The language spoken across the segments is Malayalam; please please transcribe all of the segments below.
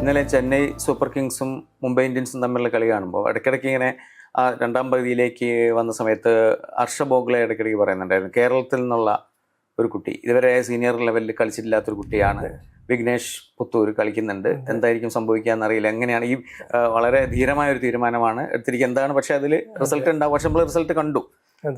ഇന്നലെ ചെന്നൈ സൂപ്പർ കിങ്സും മുംബൈ ഇന്ത്യൻസും തമ്മിലുള്ള കളി കാണുമ്പോൾ ഇടയ്ക്കിടയ്ക്ക് ഇങ്ങനെ ആ രണ്ടാം പകുതിയിലേക്ക് വന്ന സമയത്ത് ഹർഷ ബോഗ്ലെ ഇടയ്ക്കിടയ്ക്ക് പറയുന്നുണ്ടായിരുന്നു കേരളത്തിൽ നിന്നുള്ള ഒരു കുട്ടി ഇതുവരെ സീനിയർ ലെവലിൽ കളിച്ചിട്ടില്ലാത്തൊരു കുട്ടിയാണ് വിഘ്നേഷ് പുത്തൂർ കളിക്കുന്നുണ്ട്. എന്തായിരിക്കും സംഭവിക്കുക എന്നറിയില്ല എങ്ങനെയാണ്? ഈ വളരെ ധീരമായ ഒരു തീരുമാനമാണ് എടുത്തിരിക്കുക എന്താണ് പക്ഷേ അതിൽ റിസൾട്ട് ഉണ്ടാവും പക്ഷെ നമ്മൾ റിസൾട്ട് കണ്ടു.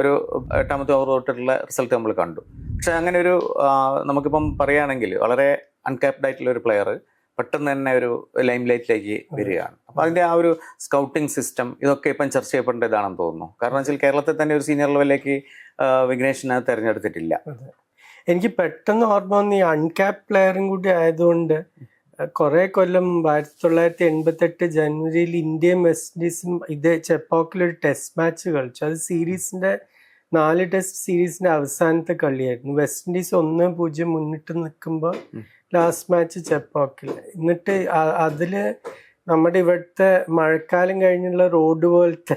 ഒരു എട്ടാമത്തെ ഓവർ തൊട്ടിട്ടുള്ള റിസൾട്ട് നമ്മൾ കണ്ടു. പക്ഷെ അങ്ങനെ ഒരു നമുക്കിപ്പം പറയുകയാണെങ്കിൽ വളരെ അൺകാപ്ഡ് ആയിട്ടുള്ള ഒരു പ്ലെയർ പെട്ടെന്ന് തന്നെ ഒരു ലൈം ലൈറ്റിലേക്ക് വരികയാണ്. അപ്പൊ അതിന്റെ ആ ഒരു സ്കൗട്ടിംഗ് സിസ്റ്റം ഇതൊക്കെ ഇപ്പം ചർച്ച ചെയ്യപ്പെടേണ്ടതാണെന്ന് തോന്നുന്നു. കാരണം വെച്ചാൽ കേരളത്തിൽ തന്നെ ഒരു സീനിയർ ലെവലിലേക്ക് വിഘ്നേഷിനെ തെരഞ്ഞെടുത്തിട്ടില്ല. എനിക്ക് പെട്ടെന്ന് ഓർമ്മ വന്ന ഈ അൺക്യാപ് പ്ലെയറും കൂടി ആയതുകൊണ്ട് കുറെ കൊല്ലം മുമ്പ് ആയിരത്തി തൊള്ളായിരത്തി എൺപത്തെട്ട് ജനുവരിയിൽ ഇന്ത്യയും വെസ്റ്റ് ഇൻഡീസും ഇത് ചെപ്പോക്കിൽ ഒരു ടെസ്റ്റ് മാച്ച് കളിച്ചു. അത് സീരീസിന്റെ നാല് ടെസ്റ്റ് സീരീസിന്റെ അവസാനത്തെ കളിയായിരുന്നു. വെസ്റ്റ് ഇൻഡീസ് ഒന്ന് പൂജ്യം മുന്നിട്ട് നിൽക്കുമ്പോൾ ലാസ്റ്റ് മാച്ച് ചെപ്പോക്കിൽ എന്നിട്ട് അതിൽ അതിൽ നമ്മുടെ ഇവിടുത്തെ മഴക്കാലം കഴിഞ്ഞുള്ള റോഡ് പോലത്തെ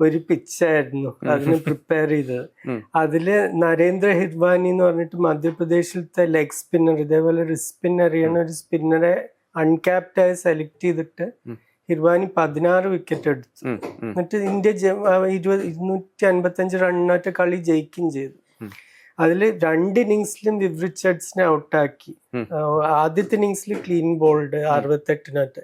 ഒരു പിച്ചായിരുന്നു അതിന് പ്രിപ്പയർ ചെയ്തത്. അതിൽ നരേന്ദ്ര ഹിർവാനി എന്ന് പറഞ്ഞിട്ട് മധ്യപ്രദേശിലത്തെ ലെഗ് സ്പിന്നർ ഇതേപോലെ റിസ് സ്പിന്നർ ചെയ്യണ ഒരു സ്പിന്നറെ അൺക്യാപ്റ്റായി സെലക്ട് ചെയ്തിട്ട്. ഹിർവാനി പതിനാറ് വിക്കറ്റ് എടുത്തു. എന്നിട്ട് ഇന്ത്യ ഇരുപത് ഇരുന്നൂറ്റി അൻപത്തഞ്ച് റണ്ണായിട്ട് കളി ജയിക്കുകയും ചെയ്തു. അതിൽ രണ്ട് ഇന്നിങ്സിലും വിവ് റിച്ചർഡ്സിനെ ഔട്ടാക്കി. ആദ്യത്തെ ഇന്നിങ്സിൽ ക്ലീൻ ബോൾഡ് അറുപത്തെട്ടിനകത്ത്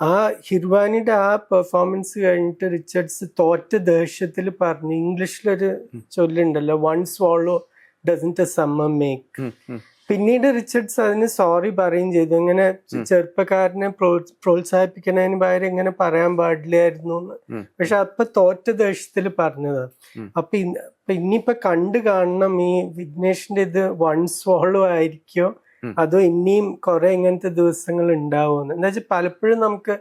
ആ ഹിർവാനിയുടെ ആ പെർഫോമൻസ് കഴിഞ്ഞിട്ട് റിച്ചർഡ്സ് തോറ്റ ദേഷ്യത്തിൽ പറഞ്ഞു ഇംഗ്ലീഷിലൊരു ചൊല്ലുണ്ടല്ലോ one swallow doesn't a summer ഉം. പിന്നീട് റിച്ചർഡ്സ് അതിന് സോറി പറയും ചെയ്തു. ഇങ്ങനെ ചെറുപ്പക്കാരനെ പ്രോ- പ്രോത്സാഹിപ്പിക്കുന്നതിന് പകരം ഇങ്ങനെ പറയാൻ പാടില്ലായിരുന്നു എന്ന്. പക്ഷെ അപ്പൊ തോറ്റ ദേഷ്യത്തിൽ പറഞ്ഞത്. അപ്പൊ ഇനിയിപ്പൊ കണ്ടു കാണണം ഈ വിഘ്നേഷിന്റെ ഇത് വൺ സോളോ ആയിരിക്കോ? അതോ ഇനിയും കുറെ ഇങ്ങനത്തെ ദിവസങ്ങൾ ഉണ്ടാവുമെന്ന്. എന്താ വെച്ചാൽ പലപ്പോഴും നമുക്ക്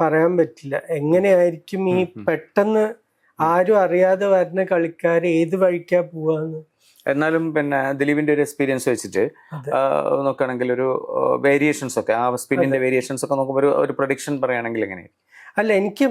പറയാൻ പറ്റില്ല. എങ്ങനെയായിരിക്കും ഈ. പെട്ടെന്ന് ആരും അറിയാതെ വരുന്ന കളിക്കാർ ഏത് വഴിക്കാ പോവാന്ന്. എന്നാലും പിന്നെ ദിലീപിന്റെ ഒരു എക്സ്പീരിയൻസ് വെച്ചിട്ട്. നോക്കുകയാണെങ്കിൽ ഒരു വേരിയേഷൻസ് ഒക്കെ ആ സ്പിന്നിന്റെ വേരിയേഷൻസ് ഒക്കെ നോക്കുമ്പോൾ ഒരു ഒരു പ്രൊഡിക്ഷൻ പറയുകയാണെങ്കിൽ എങ്ങനെയായിരിക്കും അല്ല എനിക്ക്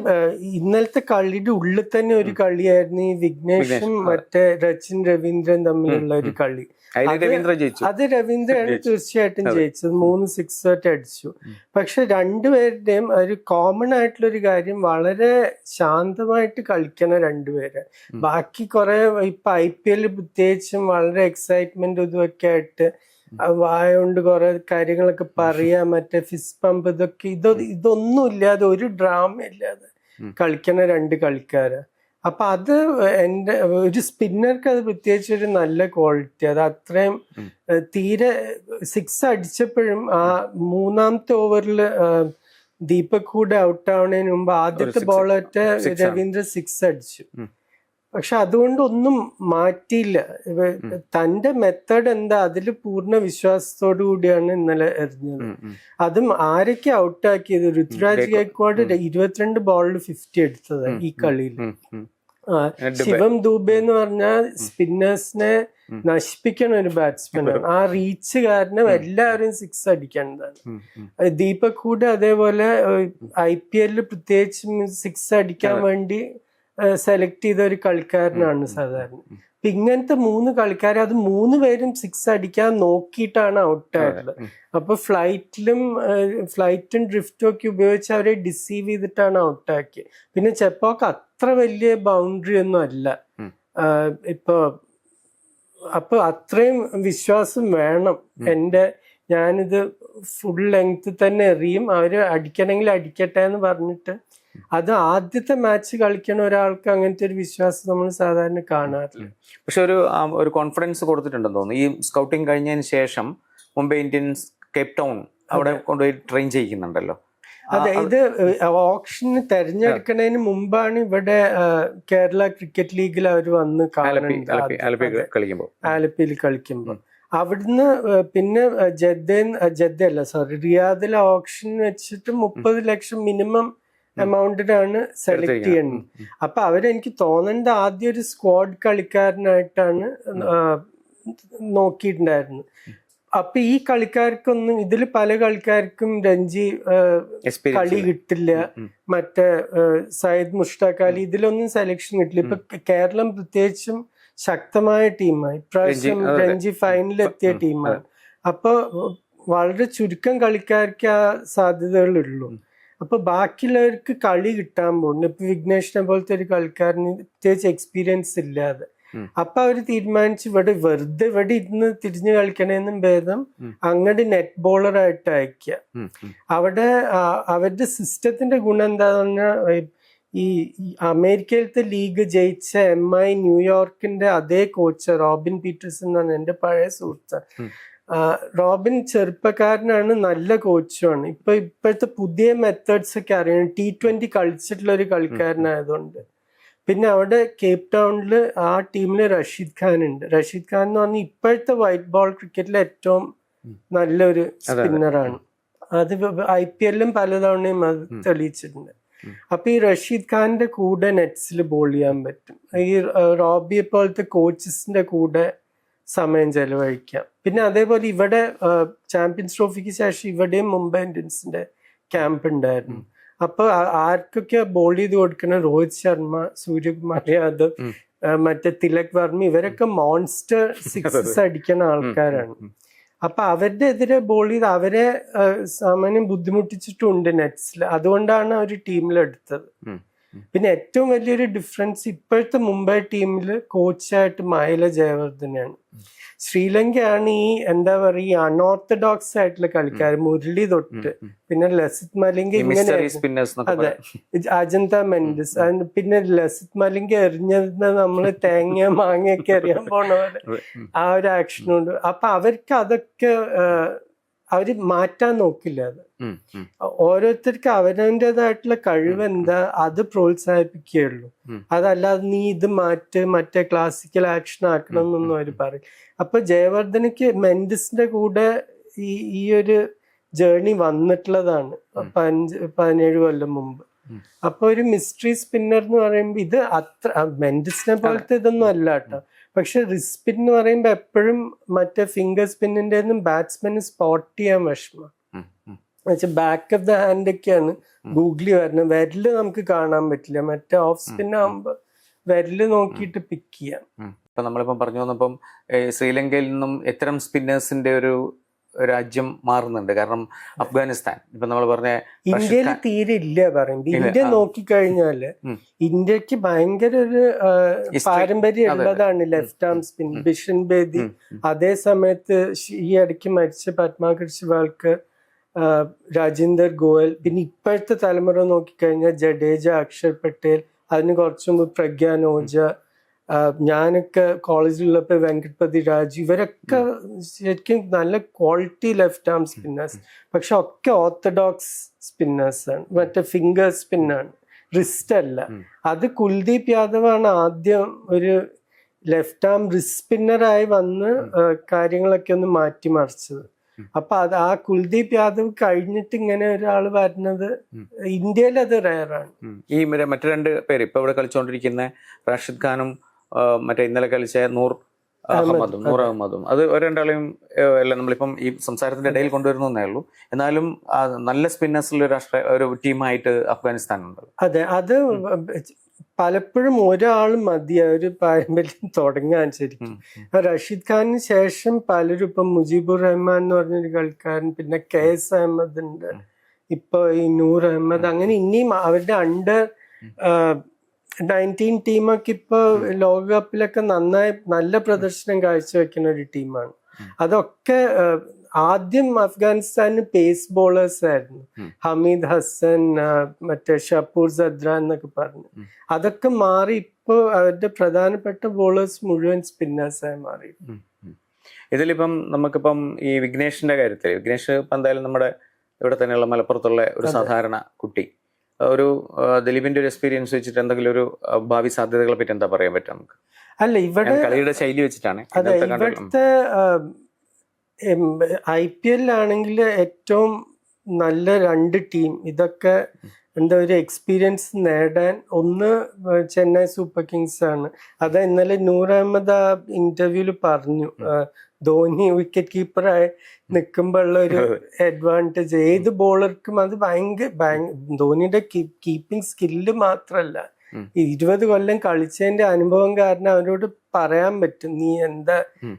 ഇന്നലത്തെ കളിയുടെ ഉള്ളിൽ തന്നെ ഒരു കളിയായിരുന്നു ഈ വിഘ്നേഷും മറ്റേ രച്ചിൻ രവീന്ദ്രൻ തമ്മിലുള്ള ഒരു കളി. അത് രവീന്ദ്രയാണ് രവീന്ദ്രനാണ് തീർച്ചയായിട്ടും. ജയിച്ചത്. മൂന്ന് സിക്സ് ആയിട്ട് അടിച്ചു പക്ഷെ രണ്ടുപേരുടെയും ഒരു കോമൺ ആയിട്ടുള്ള ഒരു കാര്യം വളരെ ശാന്തമായിട്ട് കളിക്കണ രണ്ടുപേര്. ബാക്കി കുറെ ഇപ്പൊ ഐ പി എല്ലിൽ പ്രത്യേകിച്ചും വളരെ എക്സൈറ്റ്മെന്റ് ഇതുമൊക്കെ ആയിട്ട് ആ വായ കൊണ്ട് കുറെ കാര്യങ്ങളൊക്കെ പറയാ മറ്റേ ഫിസ് പമ്പ് ഇതൊക്കെ ഇതൊ ഇതൊന്നും ഇല്ലാതെ ഒരു ഡ്രാമ ഇല്ലാതെ കളിക്കണ രണ്ട് കളിക്കാര് അപ്പൊ അത് എന്റെ ഒരു സ്പിന്നർക്ക് അത് പ്രത്യേകിച്ച് ഒരു നല്ല ക്വാളിറ്റി അത് അത്രയും. തീരെ സിക്സ് അടിച്ചപ്പോഴും ആ മൂന്നാമത്തെ ഓവറിൽ ദീപക് കൂടെ ഔട്ട് ആവുന്നതിന് മുമ്പ് ആദ്യത്തെ. ബോളറ്റ്. രവീന്ദ്ര സിക്സ് അടിച്ചു. പക്ഷെ അതുകൊണ്ട് ഒന്നും മാറ്റിയില്ല തന്റെ മെത്തേഡ് എന്താ അതിൽ പൂർണ വിശ്വാസത്തോടു കൂടിയാണ് ഇന്നലെ എറിഞ്ഞത്. അതും ആരൊക്കെ ഔട്ടാക്കിയത് ഋതുരാജ് ഗൈക്വാഡ് ഇരുപത്തിരണ്ട് ബോളിൽ ഫിഫ്റ്റി എടുത്തത് ഈ കളിയിൽ. ശിവം ദൂബെ എന്ന് പറഞ്ഞാൽ സ്പിന്നേഴ്സിനെ. നശിപ്പിക്കണ ഒരു ബാറ്റ്സ്മാനാണ് ആ റീച്ച് കാരണം എല്ലാവരും സിക്സ് അടിക്കേണ്ടതാണ്. ദീപക് കൂടെ അതേപോലെ ഐ പി എല്ലിൽ പ്രത്യേകിച്ചും സിക്സ് അടിക്കാൻ വേണ്ടി സെലക്ട് ചെയ്ത ഒരു കളിക്കാരനാണ് സാധാരണ. അപ്പൊ ഇങ്ങനത്തെ മൂന്ന് കളിക്കാരെ അത് മൂന്ന് പേരും സിക്സ് അടിക്കാൻ നോക്കിയിട്ടാണ് ഔട്ട് ആയത് അപ്പൊ ഫ്ലൈറ്റിലും ഫ്ലൈറ്റും ഡ്രിഫ്റ്റും ഒക്കെ ഉപയോഗിച്ച് അവരെ ഡിസീവ് ചെയ്തിട്ടാണ് ഔട്ട് ആക്കിയത് പിന്നെ ചെപ്പോക്ക് അത്ര വലിയ ബൗണ്ടറി ഒന്നും അല്ല. ഇപ്പൊ അപ്പൊ അത്രയും വിശ്വാസം വേണം എന്റെ ഞാനിത് ഫുൾ ലെങ്ത് തന്നെ എറിയും. അവർ അടിക്കണമെങ്കിൽ അടിക്കട്ടെ എന്ന് പറഞ്ഞിട്ട്. അത് ആദ്യത്തെ മാച്ച് കളിക്കണ ഒരാൾക്ക് അങ്ങനത്തെ ഒരു വിശ്വാസം നമ്മൾ സാധാരണ കാണാറില്ല. പക്ഷെ ഒരു ഒരു കോൺഫിഡൻസ് കൊടുത്തിട്ടുണ്ടെന്ന് തോന്നുന്നു. ഈ സ്കൗട്ടിംഗ് കഴിഞ്ഞതിന് ശേഷം മുംബൈ ഇന്ത്യൻസ് കേപ് ടൗൺ അവിടെ കൊണ്ടുപോയി ട്രെയിൻ ചെയ്യിക്കുന്നുണ്ടല്ലോ. അതെ ഇത് ഓപ്ഷന് തെരഞ്ഞെടുക്കുന്നതിന് മുമ്പാണ് ഇവിടെ കേരള ക്രിക്കറ്റ് ലീഗിൽ അവർ വന്ന് കാണുന്നത് ആലപ്പിയിൽ കളിക്കുമ്പോൾ അവിടുന്ന് പിന്നെ ജദ്ദ ജദ്ദ അല്ല സോറി റിയാദിൽ ഓപ്ഷൻ വെച്ചിട്ട് മുപ്പത് ലക്ഷം മിനിമം എമൗണ്ടിനാണ് സെലക്ട് ചെയ്യുന്നത് അപ്പൊ അവരെനിക്ക് തോന്നേണ്ട ആദ്യ ഒരു സ്ക്വാഡ് കളിക്കാരനായിട്ടാണ് നോക്കിയിട്ടുണ്ടായിരുന്നത്. അപ്പൊ ഈ കളിക്കാർക്കൊന്നും ഇതിൽ പല കളിക്കാർക്കും രഞ്ജി കളി കിട്ടില്ല. മറ്റേ സയ്യിദ് മുഷ്താഖ് അലി ഇതിലൊന്നും സെലക്ഷൻ കിട്ടില്ല. ഇപ്പൊ കേരളം പ്രത്യേകിച്ചും ശക്തമായ ടീമാണ്. ഇപ്രാവശ്യം രഞ്ജി, ഫൈനലിൽ എത്തിയ ടീമാണ്. അപ്പൊ വളരെ ചുരുക്കം കളിക്കാർക്ക് ആ സാധ്യതകളുള്ളൂ. അപ്പൊ ബാക്കിയുള്ളവർക്ക് കളി കിട്ടാൻ പോകുന്നു. ഇപ്പൊ വിഘ്നേഷിനെ പോലത്തെ ഒരു കളിക്കാരന് പ്രത്യേകിച്ച് എക്സ്പീരിയൻസ് ഇല്ലാതെ. അപ്പൊ അവർ തീരുമാനിച്ചു ഇവിടെ വെറുതെ ഇവിടെ ഇരുന്ന് തിരിഞ്ഞു കളിക്കണേന്നും ഭേദം. അങ്ങോട്ട് നെറ്റ് ബോളർ ആയിട്ട് അയക്കുക. അവിടെ അവരുടെ സിസ്റ്റത്തിന്റെ ഗുണം എന്താന്ന് പറഞ്ഞാൽ ഈ അമേരിക്കയിലത്തെ ലീഗ് ജയിച്ച എം ഐ ന്യൂയോർക്കിന്റെ അതേ കോച്ച് റോബിൻ പീറ്റേഴ്സൺ എന്നാണ് എന്റെ പഴയ സുഹൃത്ത്. റോബിൻ ചെറുപ്പക്കാരനാണ് നല്ല കോച്ചുമാണ് ഇപ്പൊ ഇപ്പോഴത്തെ പുതിയ മെത്തേഡ്സ് ഒക്കെ അറിയണം ടി ട്വന്റി കളിച്ചിട്ടുള്ള ഒരു കളിക്കാരനായതുകൊണ്ട്. പിന്നെ അവിടെ കേപ്പ് ടൗണിൽ ആ ടീമിൽ റഷീദ് ഖാൻ ഉണ്ട്. റഷീദ് ഖാൻ എന്ന് പറഞ്ഞാൽ ഇപ്പോഴത്തെ വൈറ്റ് ബോൾ ക്രിക്കറ്റിലെ ഏറ്റവും നല്ലൊരു സ്പിന്നറാണ് അത്. ഐ പി എല്ലും പലതവണയും അത് തെളിയിച്ചിട്ടുണ്ട്. അപ്പൊ ഈ റഷീദ് ഖാന്റെ കൂടെ നെറ്റ്സിൽ ബോൾ ചെയ്യാൻ പറ്റും. ഈ റോബിയെ പോലത്തെ കോച്ചസിന്റെ കൂടെ സമയം ചെലവഴിക്കാം. പിന്നെ അതേപോലെ ഇവിടെ ചാമ്പ്യൻസ് ട്രോഫിക്ക് ശേഷം ഇവിടെയും മുംബൈ ഇന്ത്യൻസിന്റെ ക്യാമ്പ് ഉണ്ടായിരുന്നു. അപ്പൊ ആർക്കൊക്കെ ബോൾ ചെയ്ത് കൊടുക്കണ? രോഹിത് ശർമ്മ സൂര്യകുമാർ യാദവ്. മറ്റേ തിലക് വർമ്മ ഇവരൊക്കെ മോൺസ്റ്റർ സിക്സസ് അടിക്കുന്ന ആൾക്കാരാണ്. അപ്പൊ അവരുടെ എതിരെ ബോൾ ചെയ്ത് അവരെ സാമാന്യം ബുദ്ധിമുട്ടിച്ചിട്ടുണ്ട് നെറ്റ്സിൽ അതുകൊണ്ടാണ് അവർ ടീമിലെടുത്തത്. പിന്നെ ഏറ്റവും വലിയൊരു ഡിഫറൻസ് ഇപ്പോഴത്തെ മുംബൈ ടീമിൽ കോച്ചായിട്ട് മായല ജയവർദ്ധനാണ് ശ്രീലങ്കയാണ് ഈ എന്താ പറയുക അൺഓർത്തഡോക്സ് ആയിട്ടുള്ള കളിക്കാർ മുരളി തൊട്ട്. പിന്നെ ലസിത് മലിംഗ ഇങ്ങനെ അതെ. അജന്ത മെൻഡിസ്. പിന്നെ ലസിത് മലിംഗ എറിഞ്ഞിരുന്ന നമ്മൾ തേങ്ങ മാങ്ങയൊക്കെ എറിയാൻ പോണ പോലെ ആ ഒരു ആക്ഷനുണ്ട് അപ്പൊ അവർക്ക് അതൊക്കെ അവർ മാറ്റാൻ നോക്കില്ല അത്. ഓരോരുത്തർക്ക് അവനവന്റെതായിട്ടുള്ള കഴിവ് എന്താ അത് പ്രോത്സാഹിപ്പിക്കുകയുള്ളൂ. അതല്ലാതെ നീ ഇത് മാറ്റ് മറ്റേ ക്ലാസിക്കൽ ആക്ഷൻ ആക്കണം എന്നൊന്നും അവർ പറയും അപ്പൊ ജയവർദ്ധനക്ക് മെൻഡിസിന്റെ കൂടെ ഈ ഈ ഒരു ജേർണി വന്നിട്ടുള്ളതാണ്. പതിനഞ്ച് പതിനേഴ് കൊല്ലം മുമ്പ്. അപ്പൊ ഒരു മിസ്റ്ററി സ്പിന്നർ എന്ന് പറയുമ്പോൾ ഇത് അത്ര മെൻഡിസിനെ പോലത്തെ ഇതൊന്നും അല്ല കേട്ടോ. പക്ഷെ റിസ്പിൻ എന്ന് പറയുമ്പോൾ എപ്പോഴും മറ്റേ ഫിംഗർ സ്പിന്നിന്റെ ഒന്നും ബാറ്റ്സ്മാന് സ്പോട്ട് ചെയ്യാൻ വിഷമം. ഉം. ബാക്ക് ഓഫ് ദ ഹാൻഡ് ഒക്കെയാണ് ഗൂഗിളി വരുന്നത്. വിരൽ നമുക്ക് കാണാൻ പറ്റില്ല. മറ്റേ ഓഫ് സ്പിൻ ആകുമ്പോൾ വിരൽ നോക്കിയിട്ട് പിക്ക് ചെയ്യാം. ഇപ്പൊ നമ്മളിപ്പം പറഞ്ഞു വന്നപ്പം ശ്രീലങ്കയിൽ നിന്നും ഇത്തരം സ്പിന്നേഴ്സിന്റെ ഒരു രാജ്യം മാറുന്നുണ്ട്. കാരണം അഫ്ഗാനിസ്ഥാൻ. ഇപ്പൊ നമ്മൾ പറഞ്ഞ ഇന്ത്യയിൽ തീരെ ഇല്ല പറയുന്നത് ഇന്ത്യ. നോക്കിക്കഴിഞ്ഞാൽ ഇന്ത്യയ്ക്ക് ഭയങ്കര ഒരു. പാരമ്പര്യം. ഉള്ളതാണ് left arm spin Bishan Bedi. അതേ സമയത്ത് ഈ ഇടയ്ക്ക് മരിച്ച പത്മാകർ ശിവാൽക്കർ ആ, രാജേന്ദർ ഗോയൽ. പിന്നെ ഇപ്പോഴത്തെ തലമുറ നോക്കിക്കഴിഞ്ഞാൽ ജഡേജ അക്ഷർ പട്ടേൽ അതിന് കുറച്ചു മുമ്പ് പ്രഗ്യാൻ ഓജ ഞാനൊക്കെ കോളേജിലുള്ളപ്പോൾ വെങ്കട്പതി രാജ് ഇവരൊക്കെ ശരിക്കും നല്ല ക്വാളിറ്റി ലെഫ്റ്റ് ആം സ്പിന്നേഴ്സ് പക്ഷെ ഒക്കെ ഓർത്തഡോക്സ് സ്പിന്നേഴ്സ് ആണ്. മറ്റേ ഫിംഗർ സ്പിന്നാണ് റിസ്റ്റ് അല്ല. അത് കുൽദീപ് യാദവാണ് ആദ്യം ഒരു ലെഫ്റ്റ് ആം റിസ്റ്റ് സ്പിന്നറായി വന്ന് കാര്യങ്ങളൊക്കെ ഒന്ന് മാറ്റിമറിച്ചത്. അപ്പൊ അത് ആ കുൽദീപ് യാദവ് കഴിഞ്ഞിട്ട് ഇങ്ങനെ ഒരാൾ വരുന്നത് ഇന്ത്യയിൽ അത് റയറാണ്. ഈ മറ്റേ രണ്ട് പേര് ഇപ്പൊ ഇവിടെ കളിച്ചുകൊണ്ടിരിക്കുന്ന റാഷിദ് ഖാനും മറ്റേ ഇന്നലെ കളിച്ച നൂർ അഹമ്മദ്, നൂർ അഹമ്മദും. അത് ഒരണ്ടാളെയും രണ്ടാളെയും എല്ലാം നമ്മളിപ്പം ഈ സംസാരത്തിന്റെ ഇടയിൽ കൊണ്ടുവരുന്നേ ഉള്ളൂ. എന്നാലും നല്ല സ്പിന്നേഴ്സിൽ ഒരു രാഷ്ട്ര ഒരു ടീമായിട്ട് അഫ്ഗാനിസ്ഥാൻ ഉണ്ട് അതെ അത് പലപ്പോഴും ഒരാൾ മതി ആ ഒരു പാരമ്പര്യം തുടങ്ങാൻ ശരിക്കും. റഷീദ് ഖാനിന് ശേഷം പലരും ഇപ്പം മുജീബുർ റഹ്മാൻ എന്ന് പറഞ്ഞൊരു കളിക്കാരൻ പിന്നെ കെ എസ് അഹമ്മദ് ഉണ്ട്. ഇപ്പൊ ഈ നൂർ അഹമ്മദ് അങ്ങനെ ഇനിയും അവരുടെ അണ്ടർ നയന്റീൻ ടീമൊക്കെ ഇപ്പൊ ലോകകപ്പിലൊക്കെ നന്നായി നല്ല പ്രദർശനം കാഴ്ചവെക്കുന്ന ഒരു ടീമാണ് അതൊക്കെ ആദ്യം അഫ്ഗാനിസ്ഥാന് പേസ് ബോളേഴ്സ് ആയിരുന്നു. ഹമീദ് ഹസൻ മറ്റേ ഷപ്പൂർ സദ്ര എന്നൊക്കെ പറഞ്ഞു. അതൊക്കെ മാറി ഇപ്പൊ അവരുടെ പ്രധാനപ്പെട്ട ബോളേഴ്സ് മുഴുവൻ സ്പിന്നേഴ്സായി മാറി. ഇതിലിപ്പം നമുക്കിപ്പം ഈ വിഘ്നേഷിന്റെ കാര്യത്തിൽ വിഘ്നേഷ് ഇപ്പം എന്തായാലും നമ്മുടെ ഇവിടെ തന്നെയുള്ള മലപ്പുറത്തുള്ള ഒരു സാധാരണ കുട്ടി. ഒരു ദിലീപിന്റെ ഒരു എക്സ്പീരിയൻസ് വെച്ചിട്ട് എന്തെങ്കിലും ഒരു ഭാവി സാധ്യതകളെ പറ്റി എന്താ പറയാൻ പറ്റും നമുക്ക്? അല്ല ഇവിടെ കളിയുടെ ശൈലി വെച്ചിട്ടാണ് അതെ ഇവിടുത്തെ ഐ പി എല്ലാണെങ്കിൽ ഏറ്റവും നല്ല രണ്ട് ടീം. ഇതൊക്കെ എന്താ ഒരു എക്സ്പീരിയൻസ് നേടാൻ ഒന്ന് ചെന്നൈ സൂപ്പർ കിങ്സ് ആണ്. അത് ഇന്നലെ നൂർ അഹമ്മദ് ആ ഇന്റർവ്യൂൽ പറഞ്ഞു. ധോണി ധോനി വിക്കറ്റ് കീപ്പറായി നിൽക്കുമ്പോൾ ഉള്ള ഒരു അഡ്വാന്റേജ് ഏത് ബോളർക്കും അത് ഭയങ്കര ധോനിയുടെ കീപ്പിംഗ് സ്കില്ല് മാത്രല്ല. ഉം. ഇരുപത് കൊല്ലം കളിച്ചതിന്റെ അനുഭവം കാരണം അവരോട് പറയാൻ പറ്റും നീ എന്താ ഉം.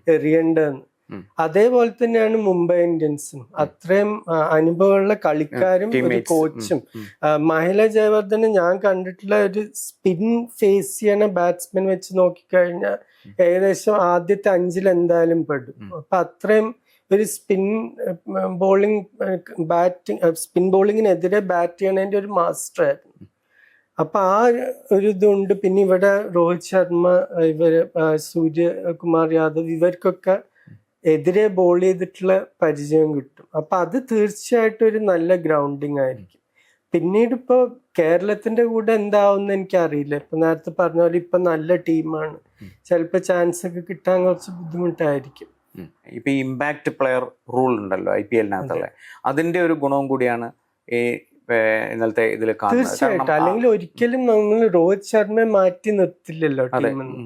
അതേപോലെ തന്നെയാണ് മുംബൈ ഇന്ത്യൻസും. അത്രയും അനുഭവമുള്ള കളിക്കാരും ഒരു കോച്ചും മഹില മഹിള ജയവർദ്ധനെ ഞാൻ കണ്ടിട്ടുള്ള ഒരു സ്പിൻ ഫേസ് ചെയ്യണ ബാറ്റ്സ്മാൻ വെച്ച് നോക്കിക്കഴിഞ്ഞാൽ ഏകദേശം ആദ്യത്തെ അഞ്ചിൽ എന്തായാലും പെടും. അപ്പൊ അത്രയും ഒരു സ്പിൻ ബോളിംഗ് ബാറ്റിംഗ് സ്പിൻ ബോളിങ്ങിനെതിരെ ബാറ്റ് ചെയ്യണതിന്റെ ഒരു മാസ്റ്റർ ആയിരുന്നു. അപ്പൊ ആ ഒരു ഇതുണ്ട്. പിന്നെ ഇവിടെ രോഹിത് ശർമ്മ ഇവർ സൂര്യകുമാർ യാദവ് ഇവർക്കൊക്കെ എതിരെ ബോൾ ചെയ്തിട്ടുള്ള പരിചയം കിട്ടും. അപ്പൊ അത് തീർച്ചയായിട്ടും ഒരു നല്ല ഗ്രൗണ്ടിങ് ആയിരിക്കും. പിന്നീട് ഇപ്പൊ കേരളത്തിന്റെ കൂടെ എന്താവും എനിക്ക് അറിയില്ല ഇപ്പൊ നേരത്തെ പറഞ്ഞ പോലെ ഇപ്പൊ നല്ല ടീമാണ്. ചിലപ്പോ ചാൻസ് ഒക്കെ കിട്ടാൻ കുറച്ച് ബുദ്ധിമുട്ടായിരിക്കും. ഇപ്പൊ ഇമ്പാക്ട് പ്ലെയർ റൂൾ ഉണ്ടല്ലോ ഐ പി എല്ലിനകത്തുള്ള അതിന്റെ ഒരു ഗുണവും കൂടിയാണ് ഈ ഇന്നലത്തെ ഇതിൽ തീർച്ചയായിട്ടും. അല്ലെങ്കിൽ ഒരിക്കലും നമ്മൾ രോഹിത് ശർമ്മയെ മാറ്റി നിർത്തില്ലല്ലോ ടീമെന്ന്.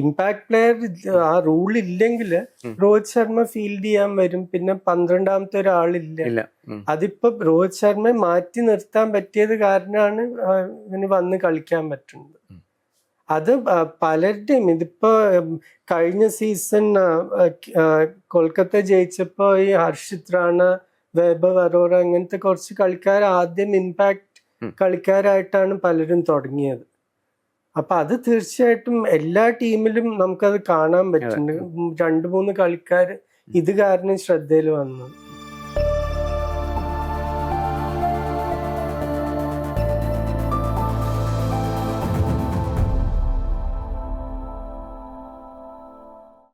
ഇമ്പാക്ട് പ്ലെയർ ആ റൂൾ ഇല്ലെങ്കിൽ രോഹിത് ശർമ്മ ഫീൽഡ് ചെയ്യാൻ വരും. പിന്നെ പന്ത്രണ്ടാമത്തെ ഒരാളില്ല. അതിപ്പോ രോഹിത് ശർമ്മയെ മാറ്റി നിർത്താൻ പറ്റിയത് കാരണമാണ് ഇവന് വന്ന് കളിക്കാൻ പറ്റുന്നത്. അത് പലരുടെയും ഇതിപ്പോ കഴിഞ്ഞ സീസൺ കൊൽക്കത്ത ജയിച്ചപ്പോ ഈ ഹർഷിത് റാണ വൈഭവ് അറോറ അങ്ങനത്തെ കുറച്ച് കളിക്കാർ ആദ്യം ഇമ്പാക്ട്. കളിക്കാരായിട്ടാണ് പലരും തുടങ്ങിയത്. അപ്പൊ അത് തീർച്ചയായിട്ടും എല്ലാ ടീമിലും നമുക്കത് കാണാൻ പറ്റുന്നുണ്ട് രണ്ടു മൂന്ന് കളിക്കാർ ഇത് കാരണം ശ്രദ്ധയിൽ വന്നത്